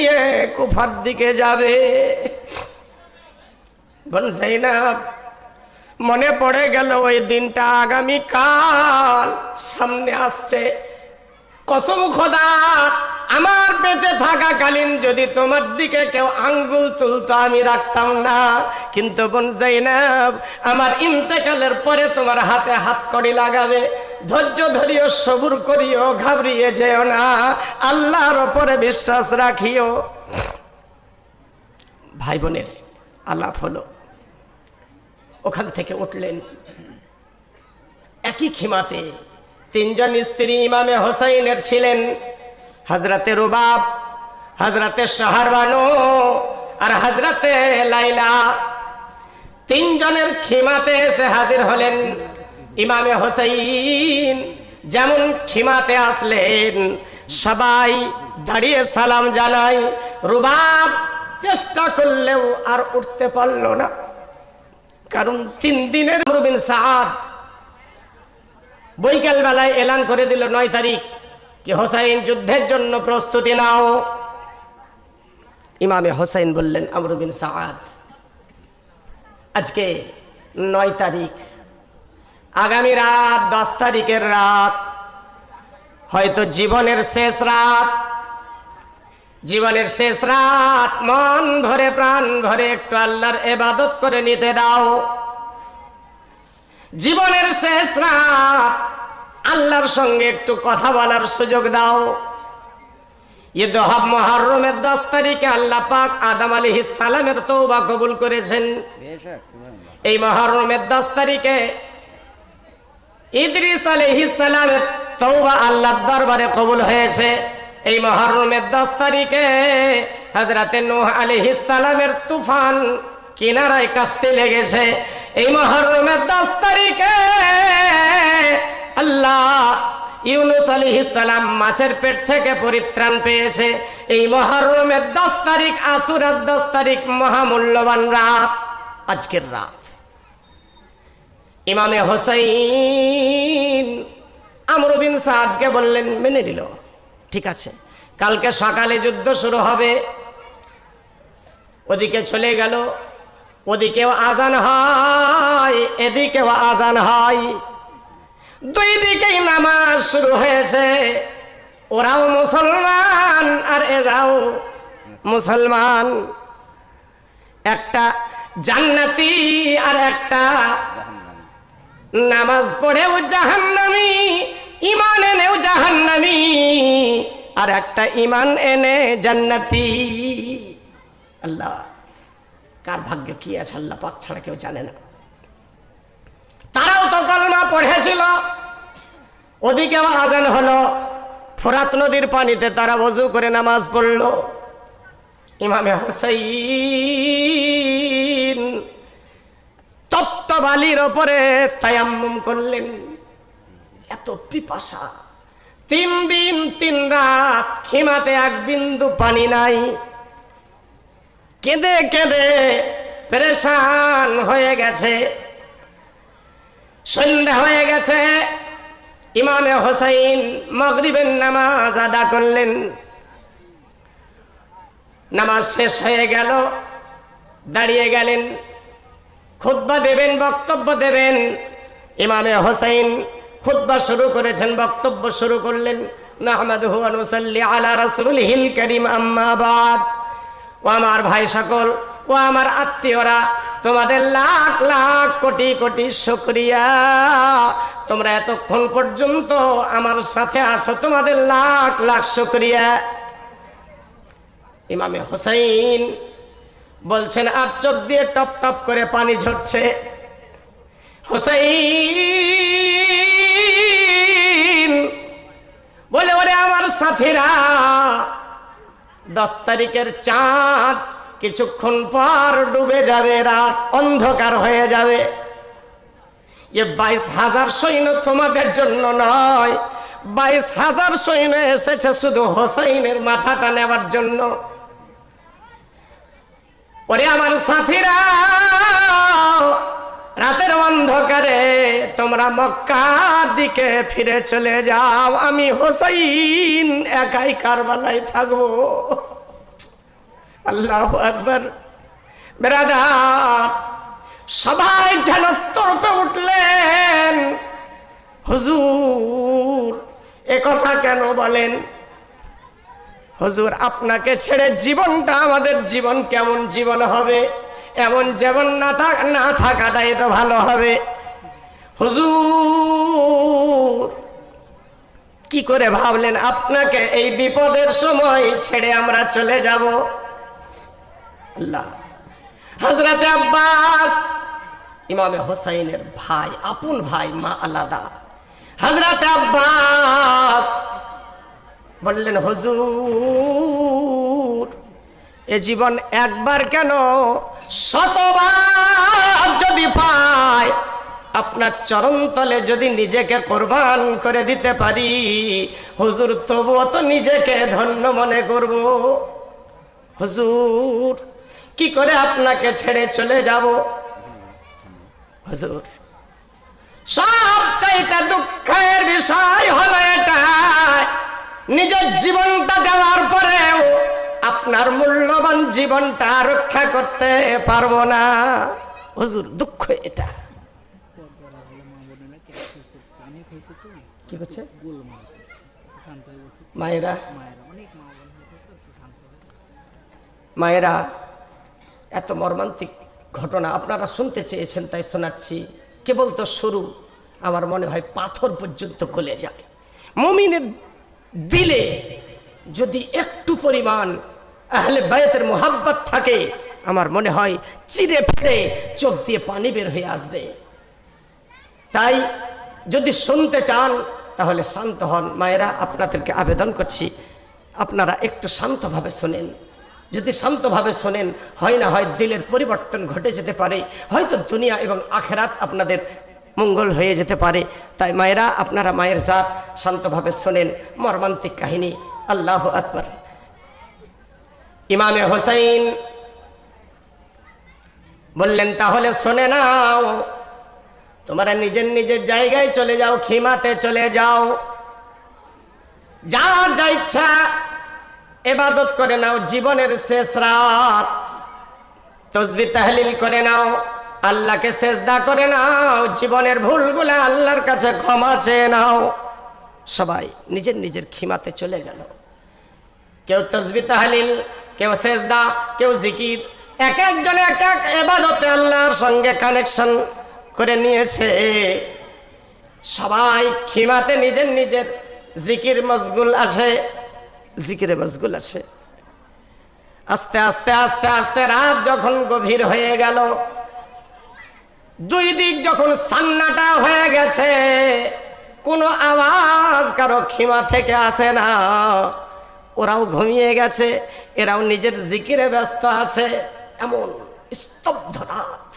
নিয়ে কুফার দিকে যাবে। মনে পড়ে গেল ওই দিনটা আগামী কাল সামনে আসছে। কসম খোদা, আমার বেঁচে থাকাকালীন যদি তোমার দিকে কেউ আঙ্গুল তুলতো, আমি রাখতাম না। কিন্তু বোন জাইনাব, আমার ইন্তেকালের পরে তোমার হাতে হাত কড়ি লাগাবে। ধৈর্য ধরিও, সবুর করিও, ঘাবড়িয়ে যেও না। আল্লাহর ওপরে বিশ্বাস রাখিও। ভাই বোনের আলাপ হলো, ওখান থেকে উঠলেন। একই খিমাতে তিনজন স্ত্রী ইমামে হোসাইনের ছিলেন হজরতে রুবাব হজরতে শাহরবানো আর হজরতে লাইলা তিনজনের খিমাতে এসে হাজির হলেন। ইমামে হোসাইন যেমন খিমাতে আসলেন, সবাই দাঁড়িয়ে সালাম জানাই রুবাব চেষ্টা করলেও আর উঠতে পারল না। কারণ তিন দিনের রুবিন সাদ বৈকাল বেলায় এলান করে দিল নয় তারিখ কি হোসাইন যুদ্ধের জন্য প্রস্তুতি নাও। ইমামে হোসাইন বললেন আমরুবিন সাদ, আজকে নয় তারিখ আগামী রাত দশ তারিখের রাত। হয়তো জীবনের শেষ রাত। জীবনের শেষ রাত মন ভরে প্রাণ ভরে একটু আল্লাহর এবাদত করে নিতে দাও। জীবনের শেষ রাত আল্লাহর সঙ্গে একটু কথা বলার সুযোগ দাও। ঈদ হব মহরমের দশ তারিখে আল্লাহ পাক আদম আলী সালামের তৌবা কবুল করেছেন। এই মহরমের দশ তারিখে ইদ্রিস আলাইহিস সালামের তওবা আল্লাহর দরবারে কবুল হয়েছে। এই মহরমের দশ তারিখে হজরতে নূহ আলাইহিস সালামের তুফান কিনারায় কাস্তে লেগেছে। এই মহরমের দশ তারিখে আল্লাহ ইউনুস আলাইহিস সালাম মাছের পেট থেকে পরিত্রাণ পেয়েছে। এই মহরমের দশ তারিখ, আসুরের দশ তারিখ মহামূল্যবান রাত। আজকের রাত। ইমামে হোসাইন আমর বিন সাদকে বললেন, মেনে নিল। ঠিক আছে। কালকে সকালে যুদ্ধ শুরু হবে। ওদিকে চলে গেল। ওদিকেও আজান হয়, এদিকেও আজান হয়। দুই দিকেই নামাজ শুরু হয়েছে। ওরাও মুসলমান আর এরাও মুসলমান। একটা জান্নাতি আর একটা নামাজ পড়েও জাহান্নামি ইমান এনেও জাহান্নামি, আর একটা ইমান এনে জান্নাতি। আল্লাহ, কার ভাগ্য কি আছে আল্লাহ পাক ছাড়া কেউ জানে না। তারাও তো কলমা পড়েছিল। ওদিকে আজান হলো। ফোরাত নদীর পানিতে তারা বজু করে নামাজ পড়ল। ইমামে হোসাইন বালির ওপরে তায়াম্মুম করলেন। এত পিপাসা। তিন দিন, তিন রাত খিমাতে এক বিন্দু পানি নাই। কেঁদে কেঁদে পেরেশান হয়ে গেছে। সন্ধ্যা হয়ে গেছে। ইমামে হোসাইন মগরিবের নামাজ আদা করলেন। নামাজ শেষ হয়ে গেল। দাঁড়িয়ে গেলেন। খুতবা দেবেন, বক্তব্য দেবেন। ইমামে হোসাইন খুতবা শুরু করেছেন, বক্তব্য শুরু করলেন। ও আমার ভাই সকল, ও আমার আত্মীয়রা, তোমাদের লাখ লাখ কোটি কোটি শুকরিয়া। তোমরা এতক্ষণ পর্যন্ত আমার সাথে আছো, তোমাদের লাখ লাখ শুকরিয়া। ইমামে হোসাইন বলছেন আর চোখ দিয়ে টপ টপ করে পানি ঝরছে। হোসাইন বলে, ওরে আমার সাথীরা, দশ তারিখের চাঁদ কিছুক্ষণ পর ডুবে যাবে, রাত অন্ধকার হয়ে যাবে। এ বাইশ হাজার সৈন্য তোমাদের জন্য নয়, বাইশ হাজার সৈন্য এসেছে শুধু হোসাইনের মাথাটা নেওয়ার জন্য। ওরে আমার সাথীরা, রাতের অন্ধকারে তোমরা মক্কার দিকে ফিরে চলে যাও। আমি হোসাইন, একাই কারবালায় থাকব। আল্লাহ একবার বেরাদার, সবাই যেন তরপে উঠলেন। হুজুর, এ কথা কেন বলেন? হুজুর, আপনাকে ছেড়ে জীবনটা আমাদের জীবন কেমন জীবন হবে? এমন যেমন না থাক না থাকাটাই তো ভালো হবে। হুজুর, কি করে ভাবলেন আপনাকে এই বিপদের সময় ছেড়ে আমরা চলে যাব? আল্লাহ। হজরতে আব্বাস, ইমামে হোসাইনের ভাই, আপন ভাই মা আলাদা। হজরতে আব্বাস বললেন, হজুর, এ জীবন একবার কেন? শতবার যদি পায় আপনার চরণতলে যদি নিজেকে কোরবান করে দিতে পারি, হুজুর, তবুও তো নিজেকে ধন্য মনে করব। হুজুর, কি করে আপনাকে ছেড়ে চলে যাব? হুজুর সব চাইতে দুঃখের বিষয় হলো এটা নিজের জীবনটা দেওয়ার পরেও আপনার মূল্যবান জীবনটা রক্ষা করতে পারব না। হুজুর, দুঃখ এটা। কি করছে? মায়েরা? মায়েরা, এত মর্মান্তিক ঘটনা আপনারা শুনতে চেয়েছেন, তাই শোনাচ্ছি। কেবল তো শুরু, আমার মনে হয় পাথর পর্যন্ত গলে যায়। মুমিনের দিলে যদি একটু পরিমাণ আহলে বায়তের মোহাব্বত থাকে, আমার মনে হয় চিরে ফেড়ে চোখ দিয়ে পানি বের হয়ে আসবে। তাই যদি শুনতে চান, তাহলে শান্ত হন। মায়েরা, আপনাদেরকে আবেদন করছি, আপনারা একটু শান্তভাবে শোনেন। যদি শান্তভাবে শোনেন, হয় না হয় দিলের পরিবর্তন ঘটে যেতে পারে। হয়তো দুনিয়া এবং আখেরাত আপনাদের মঙ্গল হয়ে যেতে পারে। তাই মায়েরা, আপনারা মায়ের জাত শান্তভাবে শোনেন। মর্মান্তিক কাহিনী। আল্লাহ আকবর। ইমামে হোসাইন বললেন, তাহলে শোনে নাও। তোমরা নিজের নিজের জায়গায় চলে যাও, খিমাতে চলে যাও। যার যা ইচ্ছা এবাদত করে নাও, জীবনের শেষ রাত। তসবি তাহলিল করে নাও। আল্লাহকে সেজদা করে নাও, জীবনের ভুলগুলো আল্লাহর কাছে ক্ষমা চেয়ে নাও। সবাই নিজের নিজের খিমাতে চলে গেল। কেউ তসবি তাহলিল, কেউ সেজদা, কেউ জিকির। এক একজন এক এক এবাদতে আল্লাহর সঙ্গে কানেকশন করে নিয়েছে। সবাই খিমাতে নিজের নিজের জিকির মশগুল আছে, জিকিরে মশগুল আছে। আস্তে আস্তে আস্তে আস্তে রাত যখন গভীর হয়ে গেল দুই দিক যখন সান্নাটা হয়ে গেছে, কোনো আওয়াজ কারও খিমা থেকে আসে না। ওরাও ঘুমিয়ে গেছে, এরাও নিজের জিকিরে ব্যস্ত আছে, এমন স্তব্ধ রাত।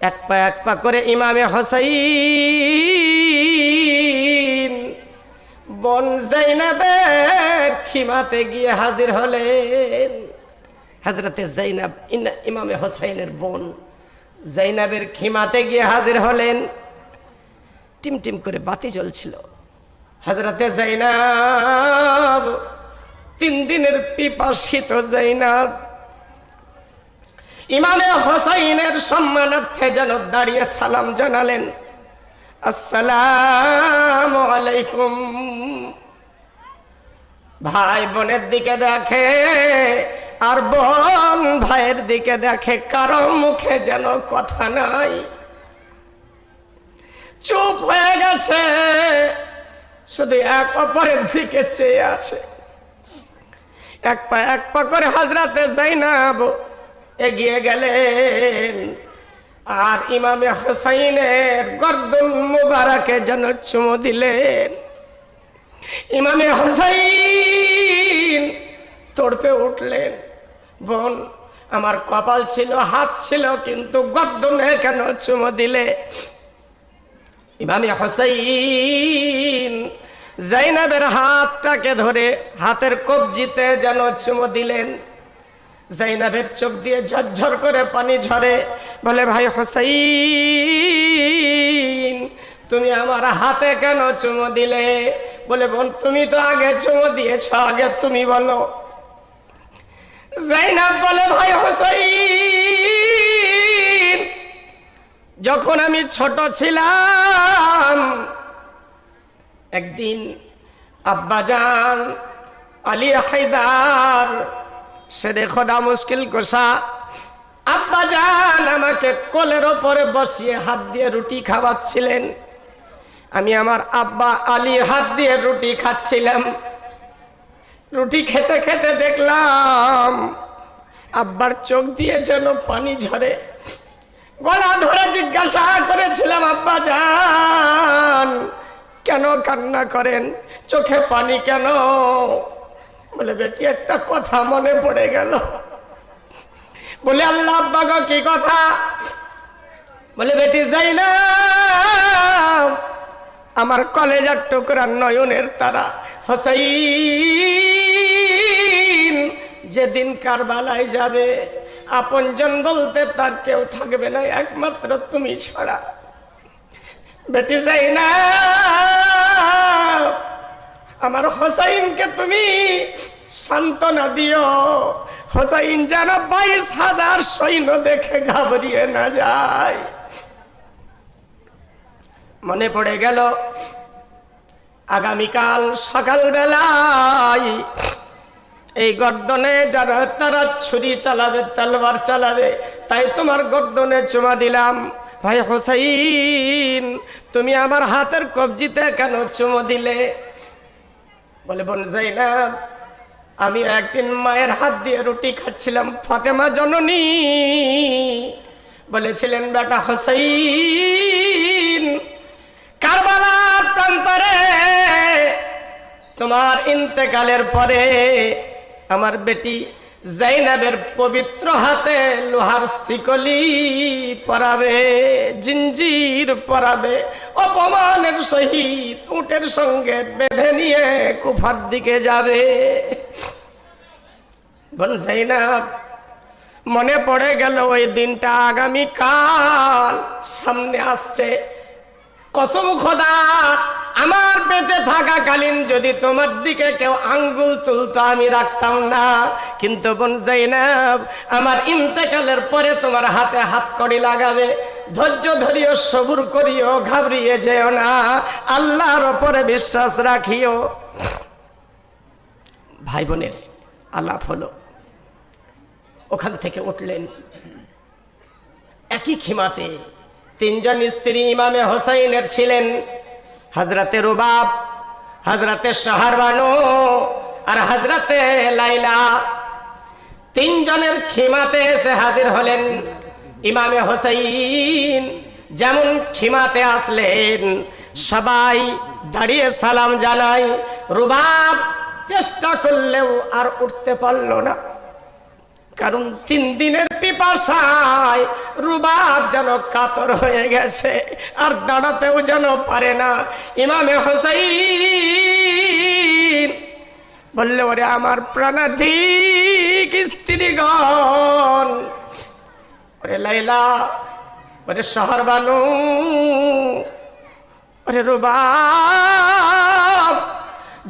এক পা এক পা করে ইমামে হোসাইন, বন জাইনাবের খিমাতে গিয়ে হাজির হলেন। হাজরতে জাইনাব, ইনা- ইমামে হোসাইনের বোন জাইনাবের খিমাতে গিয়ে হাজির হলেন। টিম টিম করে বাতি জ্বলছিল। হাজরতে জাইনাব, তিন দিনের পিপাসিত জাইনাব। ইমামে হোসাইনের সম্মানার্থে যেন দাঁড়িয়ে সালাম জানালেন, আসসালাম আলাইকুম। ভাই বোনের দিকে দেখে আর বোন ভাইয়ের দিকে দেখে কারও মুখে যেন কথা নাই। চুপ হয়ে গেছে, শুধু এক অপরের দিকে চেয়ে আছে। এক পা এক পা করে হাজরাতে জাইনাব এগিয়ে গেলেন। আর ইমামে হোসাইনের গর্দন মুবারাকে যেন চুমো দিলেন। ইমামে হোসাইন তড়পে উঠলেন, বোন আমার কপাল ছিল, হাত ছিল, কিন্তু গর্দনে কেন চুমো দিলে? ইমামে হোসাইন জাইনাবের হাতটাকে ধরে হাতের কবজিতে যেন চুমো দিলেন। জাইনাবের চোখ দিয়ে ঝরঝর করে পানি ঝরে, বলে, ভাই হোসাইন, তুমি আমার হাতে কেন চুমো দিলে? বলে, বোন, তুমি তো আগে চুমো দিয়েছ, আগে তুমি বলো। জাইনাব বলে ভাই হোসাইন, যখন আমি ছোট ছিলাম, একদিন আব্বাজান আলী হায়দার সেরে খোদা মুশকিল কোষা আব্বাজান আমাকে কোলের ওপরে বসিয়ে হাত দিয়ে রুটি খাওয়াচ্ছিলেন। আমি আমার আব্বা আলীর হাত দিয়ে রুটি খাচ্ছিলাম। রুটি খেতে খেতে দেখলাম আব্বার চোখ দিয়ে যেন পানি ঝরে। গলা ধরে জিজ্ঞাসা করেছিলাম, আব্বা যান কেন কান্না করেন? চোখে পানি কেন? বলে, বেটি, একটা কথা মনে পড়ে গেল। বলে, আল্লাহ আব্বা গো, কি কথা? বলে, বেটি যাই না আমার কলেজের টুকরা নয়নের তারা হোসাইন, যেদিন কারবালায় যাবে আপনজন বলতে তার কেউ থাকবে না, একমাত্র তুমি ছাড়া। বেটি যাই না আমার হোসাইনকে তুমি সান্ত্বনা দিও। হোসাইন যেন বাইশ হাজার সৈন্য দেখে ঘাবড়িয়ে না যায়। মনে পড়ে গেল আগামীকাল সকালবেলায় এই গর্দনে যারা তারা ছুরি চালাবে তলবার চালাবে, তাই তোমার গর্দনে চুমা দিলাম। ভাই হোসাইন, তুমি আমার হাতের কবজিতে কেন চুমো দিলে? বলে, বোন জাইনাব, আমি একদিন মায়ের হাত দিয়ে রুটি খাচ্ছিলাম, ফাতেমা জননী। বলেছিলেন, বেটা হোসাইন কারবালার প্রান্তরে তোমার ইন্তেকালের পরে আমার বেটি জাইনাবের পবিত্র হাতে লোহার শিকলি পরাবে, জিঞ্জির পরাবে, অপমানের সহিত উটের সঙ্গে বেঁধে নিয়ে কুফার দিকে যাবে। বোন জাইনাব, মনে পড়ে গেল ওই দিনটা আগামী কাল সামনে আসছে। কসম খোদা আমার বেঁচে থাকাকালীন যদি তোমার দিকে কেউ আঙ্গুল তুলতো, আমি রাখতাম না। কিন্তু বোন জাইনাব আমার ইন্তেকালের পরে তোমার হাতে হাত কড়ি লাগাবে। ধৈর্য ধরিও, সবুর করিও, ঘাবড়িয়ে যেও না। আল্লাহর ওপরে বিশ্বাস রাখিও। ভাই বোনের আলাপ হলো। ওখান থেকে উঠলেন। একই খিমাতে তিনজন স্ত্রী ইমামে হোসাইনের ছিলেন। হজরতে রুবাব হজরতে শাহরবানু আর হজরতে লাইলা তিনজনের খিমাতে এসে হাজির হলেন। ইমামে হোসাইন যেমন খিমাতে আসলেন, সবাই দাঁড়িয়ে সালাম জানাই রুবাব, চেষ্টা করলেও আর উঠতে পারল না। কারণ তিন দিনের পিপাসায় রুবাব যেন কাতর হয়ে গেছে, আর দাঁড়াতেও যেন পারে না। ইমামে হোসাইন বললে, ওরে আমার প্রাণাধিক স্ত্রীগণ, ওরে লাইলা ওরে শহর বানু ওরে রুবাব,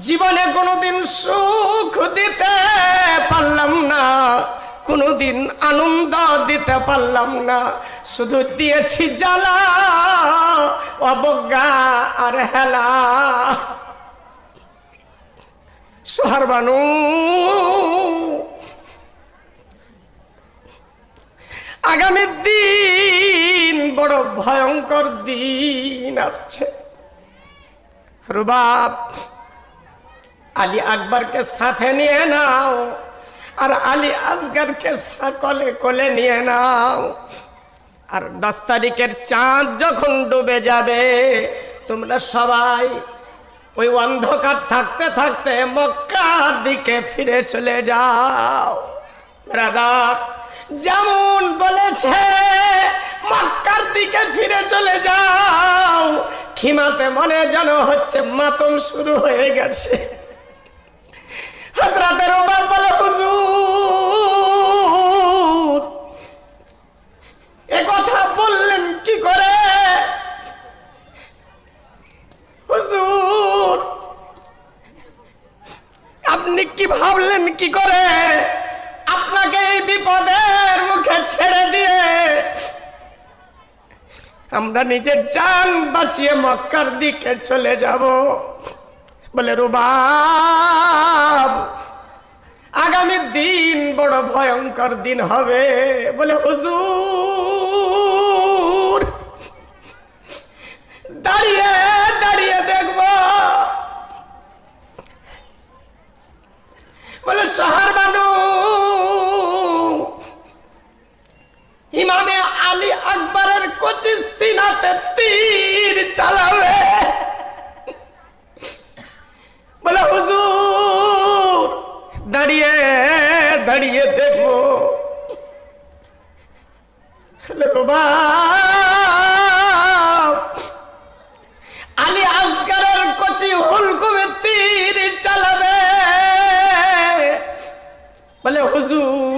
জীবনে কোনোদিন সুখ দিতে পারলাম না। কোনোদিন আনন্দ দিতে পারলাম না। শুধু দিয়েছি জ্বালা, অবজ্ঞা আর হেলা। সোহারবানু আগামী দিন বড় ভয়ঙ্কর দিন আসছে। রুবাব, আলী আকবরকে সাথে নিয়ে নাও। আর আলী আসগরকে কলে কোলে নিয়ে নাও। আর দশ তারিখের চাঁদ যখন ডুবে যাবে, তোমরা সবাই ওই অন্ধকার থাকতে থাকতে মক্কার দিকে ফিরে চলে যাও। রাদার যেমন বলেছে, মক্কার দিকে ফিরে চলে যাও। খিমাতে মনে যেন হচ্ছে মাতম শুরু হয়ে গেছে। হজরতের ওবার বলে, হুজুর, এ কথা বললেন কি করে? হুজুর, আপনি কি ভাবলেন কি করে? আপনাকে এই বিপদের মুখে ছেড়ে দিয়ে আমরা নিজের জান বাঁচিয়ে মক্কার দিকে চলে যাব। বলে রুবাব আগামী দিন বড় ভয়ঙ্কর দিন হবে। বলে, হুজুর, দাঁড়িয়ে দাঁড়িয়ে দেখব। বলে শহর বানু, ইমামে আলী আকবরের কচি সিনাতে তীর চালাবে বলে হুজুর দাঁড়িয়ে দাঁড়িয়ে দেখব। রুবাব, আলী আসগারের কচি হুলকুমে তীর চালাবে। বলে হুজুর